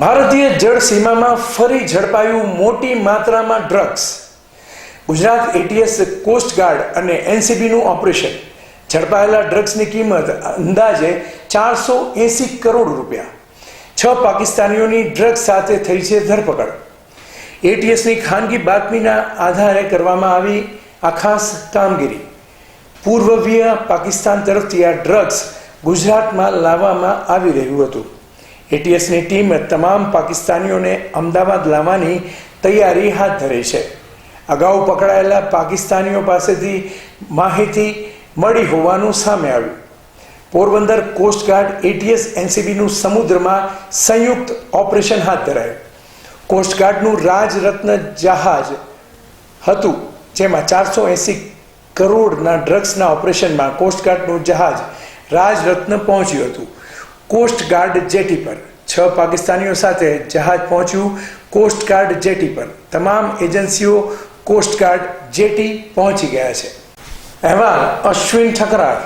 ભારતીય જળ સીમામાં ફરી ઝડપાયું મોટી માત્રામાં ડ્રગ્સ ગુજરાત એટીએસ કોસ્ટગાર્ડ અને એનસીબીનું ઓપરેશન ઝડપાયેલા ડ્રગ્સની કિંમત અંદાજે ચારસો એંસી કરોડ રૂપિયા. છ પાકિસ્તાનીઓની ડ્રગ્સ સાથે થઈ છે ધરપકડ. એટીએસની ખાનગી બાતમીના આધારે કરવામાં આવી આ ખાસ કામગીરી. પૂર્વવીય પાકિસ્તાન તરફથી આ ડ્રગ્સ ગુજરાતમાં લાવવામાં આવી રહ્યું હતું. એટીએસની ટીમ તમામ પાકિસ્તાનીઓને અમદાવાદ લાવવાની તૈયારી હાથ ધરી છે. અગાઉ પકડાયેલા પાકિસ્તાનીઓ પાસેથી માહિતી મળી હોવાનું સામે આવ્યું. પોરબંદર કોસ્ટગાર્ડ એટીએસ એનસીબીનું સમુદ્રમાં સંયુક્ત ઓપરેશન હાથ ધરાયું. કોસ્ટગાર્ડનું રાજરત્ન જહાજ હતું, જેમાં ચારસો એંસી કરોડના ડ્રગ્સના ઓપરેશનમાં કોસ્ટગાર્ડનું જહાજ રાજરત્ન પહોંચ્યું હતું. કોસ્ટગાર્ડ જેટી પર. છ પાકિસ્તાનીઓ સાથે જહાજ પહોંચ્યું કોસ્ટગાર્ડ જેટી પર. તમામ એજન્સીઓ કોસ્ટગાર્ડ જેટી પહોંચી ગયા છે. અહેવાલ અશ્વિન ઠકરાર.